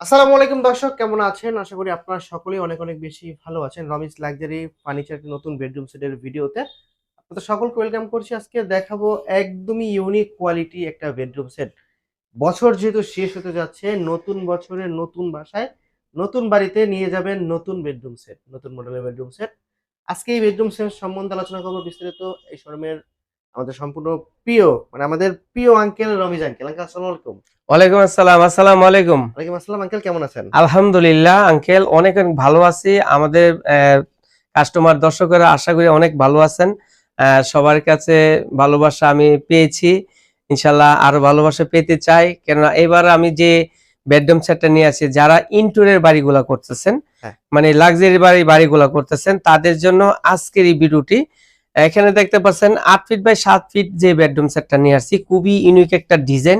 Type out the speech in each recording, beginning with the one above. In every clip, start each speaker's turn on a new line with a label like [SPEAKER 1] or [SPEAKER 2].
[SPEAKER 1] আসসালামু আলাইকুম দর্শক, কেমন আছেন? আশা করি আপনারা সকলেই অনেক অনেক বেশি ভালো আছেন। রমিজ লাক্সারি ফার্নিচার নতুন বেডরুম সেটের ভিডিওতে আপনাদের সকলকে ওয়েলকাম করছি। আজকে দেখাবো একদমই ইউনিক কোয়ালিটি একটা বেডরুম সেট বছর যেহেতু শেষ হতে যাচ্ছে, নতুন বছরের নতুন বাসায় নতুন বাড়িতে নিয়ে যাবেন নতুন বেডরুম সেট নতুন মডেলের বেডরুম সেট আজকে এই বেডরুম সেট সম্বন্ধে আলোচনা করব বিস্তারিত। এই শোরুমের আমাদের সম্পূর্ণ প্রিয় মানে আমাদের প্রিয় আঙ্কেল রমিজ আঙ্কেল আঙ্কেল আসসালামু আলাইকুম।
[SPEAKER 2] ওয়ালাইকুম আসসালাম আসসালামু আলাইকুম।
[SPEAKER 1] ওয়ালাইকুম আসসালাম আঙ্কেল কেমন আছেন?
[SPEAKER 2] আলহামদুলিল্লাহ আঙ্কেল অনেক অনেক ভালো আছি। আমাদের কাস্টমার দর্শকেরা আশা করি অনেক ভালো আছেন। সবার কাছে ভালোবাসা আমি পেয়েছি। ইনশাল্লাহ আরও ভালোবাসা পেতে চাই। কেননা এবার আমি যে বেডরুম সেটটা নিয়ে আসি যারা ইনটুরের বাড়িগুলা করতেছেন
[SPEAKER 1] হ্যাঁ।
[SPEAKER 2] মানে লাক্সারি বাড়ি বাড়িগুলা করতেছেন তাদের জন্য আজকের এই ভিডিওটি এখানে দেখতে পাচ্ছেন আট ফিট বাই সাত ফিট যে বেডরুম সেটটা নিয়ে আসছি খুবই ইউনিক একটা ডিজাইন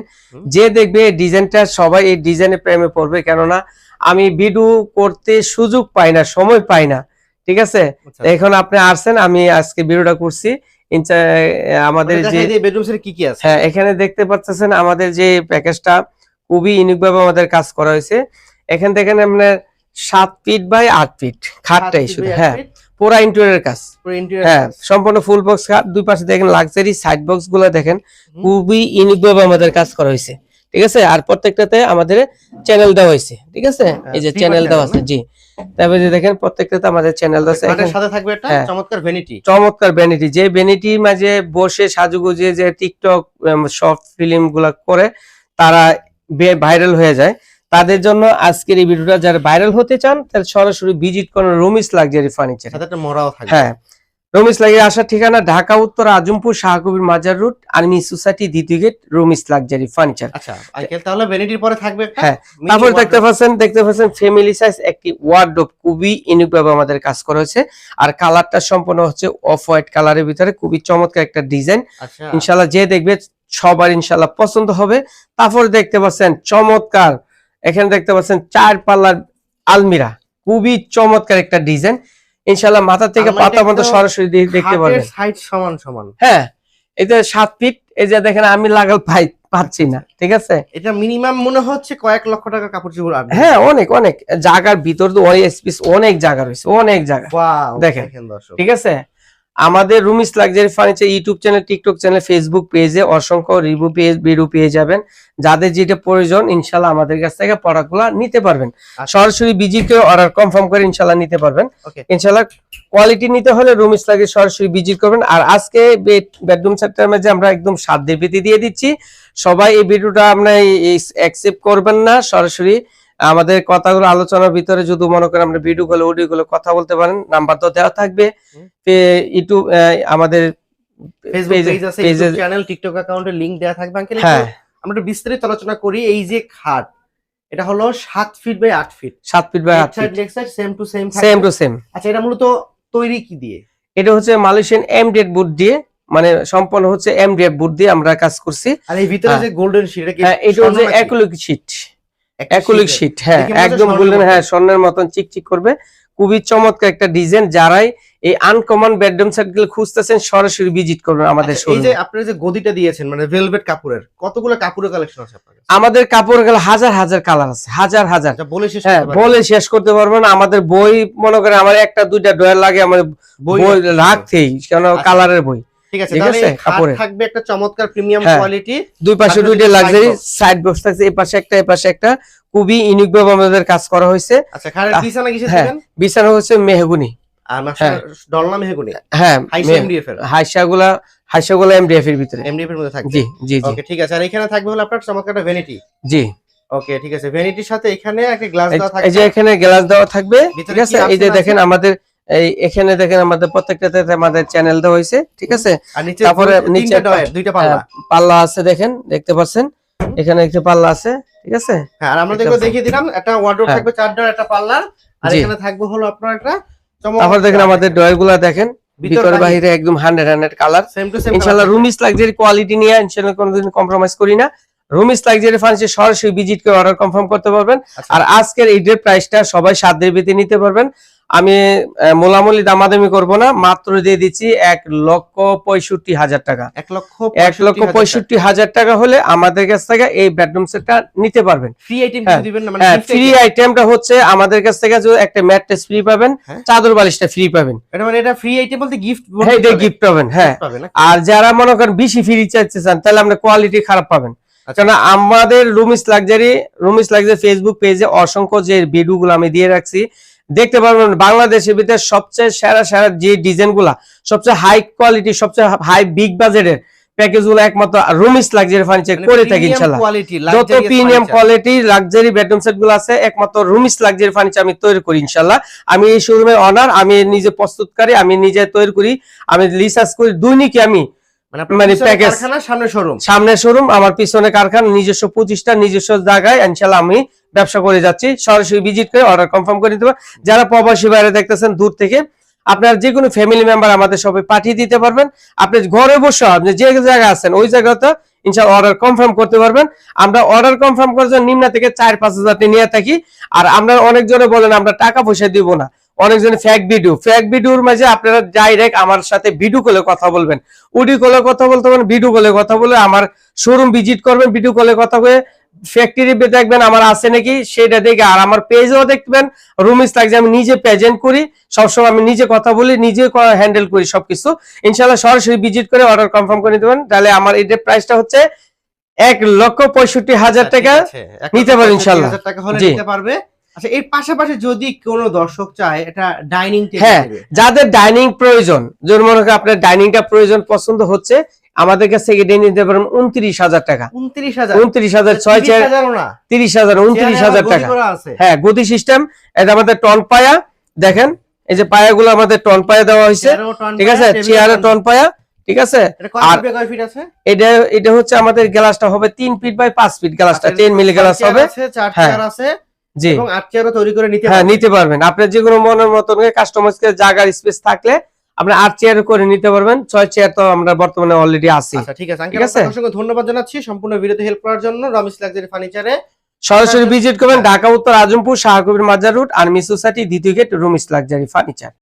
[SPEAKER 2] যে দেখবে ডিজাইনটা সবাই এই ডিজাইনের প্রেমে পড়বে কেননা আমি ভিডিও করতে সুযোগ পাই না সময় পাই না ঠিক আছে?
[SPEAKER 1] আচ্ছা।
[SPEAKER 2] এখন আপনি আসছেন আমি আজকে ভিডিওটা করছি। আমাদের যে
[SPEAKER 1] বেডরুম সেট কি কি আছে?
[SPEAKER 2] হ্যাঁ এখানে দেখতে পাচ্ছেন আমাদের যে প্যাকেজটা খুবই ইউনিক ভাবে আমাদের কাজ করা হয়েছে। এখান থেকে আপনার সাত ফিট বাই আট ফিট খাটটাই শুধু হ্যাঁ। পুরা ইন্টেরিয়র কাজ। হ্যাঁ সম্পূর্ণ ফুল বক্স খাট দুই পাশে দেখেন লাক্সারি সাইড বক্সগুলো দেখেন খুবই ইউনিক ভাবে আমাদের কাজ করা হয়েছে। ঠিক আছে? আর প্রত্যেকটাতে আমাদের চ্যানেল দেওয়া হয়েছে। ঠিক আছে? এই যে চ্যানেল দেওয়া আছে জি। তারপরে যে দেখেন প্রত্যেকটাতে আমাদের চ্যানেল দেওয়া আছে।
[SPEAKER 1] সাথে থাকবে একটা
[SPEAKER 2] হ্যাঁ।
[SPEAKER 1] চমৎকার ভ্যানিটি
[SPEAKER 2] চমৎকার ভ্যানিটি যে মাঝে বসে সাজুগুজে যে টিকটক শর্ট ফিল্মগুলা করে তারা ভাইরাল হয়ে যায়। তাদের জন্য আজকের এই ভিডিওটা যারা ভাইরাল হতে চান তাহলে সরাসরি ভিজিট করুন রুমিস লাক্সারি ফার্নিচার। হ্যাঁ রুমিস লাক্সারি আসার ঠিকানা ঢাকা উত্তর আজমপুর শাহকবির মাজার রুট আর্মি সোসাইটি দ্বিতীয় গেট রুমিস লাক্সারি ফার্নিচার।
[SPEAKER 1] আচ্ছা তাহলে ভ্যানিটির পরে থাকবে। একটা
[SPEAKER 2] হ্যাঁ, তারপর দেখতে পাচ্ছেন দেখতে পাচ্ছেন ফ্যামিলি সাইজ একটি ওয়ার্ডরোব খুবই ইউনিক ভাবে আমাদের কাজ করা হয়েছে। আর কালারটা সম্পূর্ণ হচ্ছে অফ হোয়াইট কালারের ভিতরে খুবই চমৎকার একটা ডিজাইন
[SPEAKER 1] আচ্ছা।
[SPEAKER 2] ইনশাল্লাহ যে দেখবে সবার ইনশাল্লাহ পছন্দ হবে। তারপর দেখতে পাচ্ছেন চমৎকার এখানে দেখতে পাচ্ছেন চার পাল্লার আলমিরা। খুবই চমৎকার একটা ডিজাইন। ইনশাল্লাহ মাথা থেকে পাতা পর্যন্ত সরাসরি দেখতে পারবেন।
[SPEAKER 1] সাইজ সমান সমান।
[SPEAKER 2] হ্যাঁ যে সাত ফিট এই যে দেখেন আমি লাগাল পাই পাচ্ছি না ঠিক আছে?
[SPEAKER 1] এটা মিনিমাম মনে হচ্ছে কয়েক লক্ষ টাকা কাপড় চোপড় আনবে।
[SPEAKER 2] হ্যাঁ অনেক অনেক। জায়গার ভিতর তো অনেক স্পেস অনেক জায়গা রয়েছে অনেক জায়গা।
[SPEAKER 1] ওয়াও
[SPEAKER 2] দেখেন।
[SPEAKER 1] দেখেন দর্শক।
[SPEAKER 2] ঠিক আছে? আমাদের Rumis luxury furniture YouTube channel TikTok channel Facebook পেজে অসংখ্য রিভিউ পেজ ভিডিও পেয়ে যাবেন। যাদের যেটা প্রয়োজন ইনশাল্লাহ আমাদের কাছ থেকে প্রোডাক্টগুলো নিতে পারবেন।
[SPEAKER 1] আচ্ছা।
[SPEAKER 2] সরাসরি ভিজিট করে অর্ডার কনফার্ম করে ইনশাল্লাহ নিতে পারবেন। ইনশাল্লাহ কোয়ালিটি নিতে হলে রুমিস লাগে সরাসরি ভিজিট করবেন। আর আজকে বেডরুম সেক্টরের মধ্যে আমরা একদম সাধ্যের ভিত্তি দিয়ে দিচ্ছি। সবাই এই ভিডিওটা আমরা অ্যাকসেপ্ট করবেন না সরাসরি আমাদের কথাগুলো আলোচনার ভিতরে যদি মনে করেন আমরা ভিডিও গুলো অডিও গুলো কথা বলতে পারেন নাম্বার তো দেওয়া থাকবে। ইউটিউব আমাদের
[SPEAKER 1] ফেসবুক চ্যানেল টিকটক অ্যাকাউন্টের লিংক দেওয়া থাকবে। আঙ্কেল
[SPEAKER 2] হ্যাঁ।
[SPEAKER 1] আমরা বিস্তারিত আলোচনা করি। এই যে খাট এটা হলো সাত ফিট বাই আট ফিট
[SPEAKER 2] সাত ফিট বাই আট feet
[SPEAKER 1] leg side same to same
[SPEAKER 2] same to same
[SPEAKER 1] আচ্ছা এটা মূলত তৈরি কি দিয়ে?
[SPEAKER 2] এটা হচ্ছে মালয়েশিয়ান এমডিএফ বুট দিয়ে মানে সম্পূর্ণ হচ্ছে এমডিএফ বুট দিয়ে আমরা কাজ করছি।
[SPEAKER 1] আর এই ভিতরে
[SPEAKER 2] হ্যাঁ।
[SPEAKER 1] যে গোল্ডেন শিট এটা কি
[SPEAKER 2] হ্যাঁ এটা হচ্ছে
[SPEAKER 1] নাকি?
[SPEAKER 2] শীট অ্যাকুলিক। শীট হ্যাঁ একদম বললেন হ্যাঁ স্বর্ণের মতন চিকচিক করবে। খুবই চমৎকার একটা ডিজাইন যারাই এই আনকমন বেডরুম সেটগুলো খুঁজতেছেন সরাসরি ভিজিট করবেন আমাদের
[SPEAKER 1] আচ্ছা, এই যে আপনারা যে গদিটা দিয়েছেন মানে ভেলভেট কাপড়ের কতগুলো কাপড়ের কালেকশন আছে আপনার
[SPEAKER 2] আমাদের কাপড় গেলে হাজার হাজার কালার আছে হাজার হাজার।
[SPEAKER 1] আচ্ছা বলে শেষ
[SPEAKER 2] হ্যাঁ
[SPEAKER 1] করতে পারবেন।
[SPEAKER 2] বলে শেষ করতে পারব না আমাদের বই মনে করে আমার একটা দুইটা ডয়ার লাগে আমার
[SPEAKER 1] বই
[SPEAKER 2] বই
[SPEAKER 1] রাখতে
[SPEAKER 2] রাখতেই কেন
[SPEAKER 1] আচ্ছা।
[SPEAKER 2] কালারের বই।
[SPEAKER 1] ঠিক আছে? তাহলে
[SPEAKER 2] আছে,
[SPEAKER 1] এই খাট
[SPEAKER 2] কাপড়ের।
[SPEAKER 1] থাকবে একটা চমৎকার প্রিমিয়াম। কোয়ালিটি
[SPEAKER 2] দুই পাশে দুইটা লাক্সারি সাইড বক্স থাকছে এই পাশে একটা এই পাশে একটা। খুবই ইউনিক ভাবে আমাদের কাজ করা হয়েছে।
[SPEAKER 1] আচ্ছা খাটের বিছানা কিসে। দিবেন?
[SPEAKER 2] বিছানা হচ্ছে মেহগুনি।
[SPEAKER 1] আর মাসে। ডলনা মেহগুনি?
[SPEAKER 2] হ্যাঁ
[SPEAKER 1] এমডিএফ এর?
[SPEAKER 2] হাইসাগুলা হাইসাগুলা এমডিএফ এর ভিতরে।
[SPEAKER 1] এমডিএফ এর মধ্যে থাকবে
[SPEAKER 2] জি জি জি।
[SPEAKER 1] ওকে ঠিক আছে। আর এখানে থাকবে হলো আপনার চমৎকার একটা ভ্যানিটি
[SPEAKER 2] জি।
[SPEAKER 1] ওকে ঠিক আছে। ভ্যানিটির সাথে এখানে একটা গ্লাস
[SPEAKER 2] এই যে এখানে গ্লাস দেওয়া থাকবে ঠিক আছে? এই যে দেখেন আমাদের এই এখানে দেখেন আমাদের প্রত্যেকটাতে আমাদের চ্যানেল দেওয়া হয়েছে ঠিক আছে? তারপরে নিচে
[SPEAKER 1] দুইটা পাল্লা।
[SPEAKER 2] হ্যাঁ, পাল্লা আছে দেখেন দেখতে পাচ্ছেন? এখানে একটা পাল্লা আছে ঠিক আছে?
[SPEAKER 1] হ্যাঁ আর আমরা দেখো দেখিয়ে দিলাম একটা ওয়ার্ডরোব
[SPEAKER 2] হ্যাঁ।
[SPEAKER 1] থাকবে চার ডয়ার একটা পাল্লা আর এখানে থাকবে হলো আপনার একটা
[SPEAKER 2] তারপর দেখেন আমাদের ডয়ারগুলা দেখেন ভিতর বাইরে একদম hundred hundred colour
[SPEAKER 1] same to same
[SPEAKER 2] ইনশাল্লাহ রুমিস লাক্সারি কোয়ালিটি নিয়ে ইনশাল্লাহ কোনোদিন কম্প্রোমাইজ করি না। রুমিস লাক্সারি ফার্নিচার সরাসরি ভিজিট করে অর্ডার কনফার্ম করতে পারবেন।
[SPEAKER 1] আচ্ছা।
[SPEAKER 2] আর আজকের এই ড্রেস প্রাইসটা সবাই সাত দিনের ভিতরে নিতে পারবেন। আমি মোলামুলি দামাদামি করব না মাত্র দিয়ে দিচ্ছি এক লক্ষ পঁয়ষট্টি হাজার টাকা।
[SPEAKER 1] এক লক্ষ
[SPEAKER 2] এক লক্ষ পঁয়ষট্টি হাজার টাকা। হলে আমাদের কাছ থেকে এই বেডরুম সেটটা নিতে পারবেন।
[SPEAKER 1] ফ্রি আইটেম মানে
[SPEAKER 2] ফ্রি আইটেমটা হচ্ছে আমাদের কাছ থেকে যে একটা ম্যাট্রেস ফ্রি পাবেন
[SPEAKER 1] হ্যাঁ।
[SPEAKER 2] চাদর বালিশটা ফ্রি পাবেন।
[SPEAKER 1] এটা মানে এটা ফ্রি আইটেম বলতে গিফট
[SPEAKER 2] হ্যাঁ এটা গিফট পাবেন হ্যাঁ। আর যারা মনে করেন বেশি ফ্রি চাইতে চান তাহলে আমরা কোয়ালিটি খারাপ পাবেন।
[SPEAKER 1] আচ্ছা।
[SPEAKER 2] আমাদের Rumis luxury Rumis luxury Facebook পেজে অসংখ্য যে ভিডিওগুলো আমি দিয়ে রাখছি দেখতে পারবেন বাংলাদেশের ভিতরে সবচেয়ে সেরা সেরা যে ডিজাইনগুলা সবচেয়ে হাই কোয়ালিটি সবচেয়ে হাই বিগ বাজেটের প্যাকেজগুলো একমাত্র রুমিস লাক্সারি ফার্নিচার করে থাকি
[SPEAKER 1] quality,
[SPEAKER 2] যত প্রিমিয়াম কোয়ালিটি লাক্সারি বেডরুম সেটগুলো আছে একমাত্র রুমিস লাক্সারি ফার্নিচার আমি তৈরি করি ইনশাল্লাহ আমি এই শোরুমের অনার আমি নিজে প্রস্তুতকারী আমি নিজে তৈরি করি আমি রিসার্চ করি দৈনিকই আমি
[SPEAKER 1] মানে
[SPEAKER 2] মানে
[SPEAKER 1] পিছনে
[SPEAKER 2] package।
[SPEAKER 1] কারখানা সামনে শোরুম
[SPEAKER 2] সামনে শোরুম আমার পিছনে কারখানা নিজস্ব প্রতিষ্ঠান নিজস্ব জায়গায় ইনশাল্লাহ আমি ব্যবসা করে যাচ্ছি। সরাসরি ভিজিট করে অর্ডার কনফার্ম করে দিতে যারা প্রবাসী বাইরে দেখতেছেন দূর থেকে আপনার যে কোনো ফ্যামিলি মেম্বার আমাদের সবাই পাঠিয়ে দিতে পারবেন। আপনি ঘরে বসে আপনি যে জায়গায় আছেন ওই জায়গাতে ইনশাল্লাহ অর্ডার কনফার্ম করতে পারবেন। আমরা অর্ডার কনফার্ম করার জন্য নিম্ন থেকে চার পাঁচ হাজার নিয়ে থাকি। আর আমরা অনেকজনে বলেন আমরা টাকা পয়সা দিব না। অনেকজনে ফ্যাক ভিডিও ফ্যাক ভিডিওর মাঝে আপনারা ডাইরেক্ট আমার সাথে ভিডিও কলে কথা বলবেন। উডি কলে কথা বলতে পারেন ভিডিও কলে কথা বলে আমার শোরুম ভিজিট করবেন ভিডিও কলে কথা বলে ফ্যাক্টরি দেখবেন আমার আছে নাকি সেটা দেখে আর আমার পেজও দেখবেন রুমিস লাগছে আমি নিজে প্রেজেন্ট করি সবসময় আমি নিজে কথা বলি নিজে হ্যান্ডেল করি সবকিছু। ইনশাল্লাহ সরাসরি ভিজিট করে অর্ডার কনফার্ম করে দেবেন তাহলে আমার এটার প্রাইসটা হচ্ছে এক লক্ষ পঁয়ষট্টি হাজার টাকা নিতে পারবে ইনশাল্লাহ।
[SPEAKER 1] টাকা হলে। নিতে পারবে। আচ্ছা এর পাশাপাশি যদি কোনো দর্শক চায় এটা ডাইনিং
[SPEAKER 2] হ্যাঁ। যাদের ডাইনিং প্রয়োজন যেমন মনে করেন আপনার ডাইনিংটা প্রয়োজন পছন্দ হচ্ছে আমাদের কাছ এটা নিতে পারেন উনত্রিশ হাজার টাকা।
[SPEAKER 1] উনত্রিশ হাজার।
[SPEAKER 2] উনত্রিশ হাজার ছয় তিরিশ হাজার উনত্রিশ হাজার টাকা। হ্যাঁ গদি সিস্টেম এটা আমাদের টন পায়া। দেখেন এই যে পায়াগুলো আমাদের টন পায়া দেওয়া হয়েছে। ঠিক আছে? চেয়ারে টন পায়া ঠিক আছে?
[SPEAKER 1] এটা
[SPEAKER 2] আর- এটা এটা হচ্ছে আমাদের গ্লাসটা হবে তিন ফিট বাই পাঁচ ফিট গ্লাসটা টেন মিলি গ্লাস হবে। হ্যাঁ।
[SPEAKER 1] আছে। এবং আট তৈরি করে নিতে
[SPEAKER 2] হ্যাঁ নিতে পারবেন। আপনার যে কোনো মনের মতন কাস্টমাইজকে জায়গার স্পেস থাকলে আপনি আট চেয়ার করে নিতে পারবেন। ছয় চেয়ার তো আমরা বর্তমানে অলরেডি আছি।
[SPEAKER 1] আচ্ছা ঠিক আছে।
[SPEAKER 2] ঠিক আছে?
[SPEAKER 1] অসংখ্য ধন্যবাদ জানাচ্ছি সম্পূর্ণ ভিডিওতে হেল্প করার জন্য। রমেশ লাক্সারি ফার্নিচারে
[SPEAKER 2] সরাসরি ভিজিট করবেন ঢাকা উত্তর আজমপুর শাহকবির মাজার রুট আর্মি সোসাইটি দ্বিতীয় গেট রুম লাক্সারি ফার্নিচার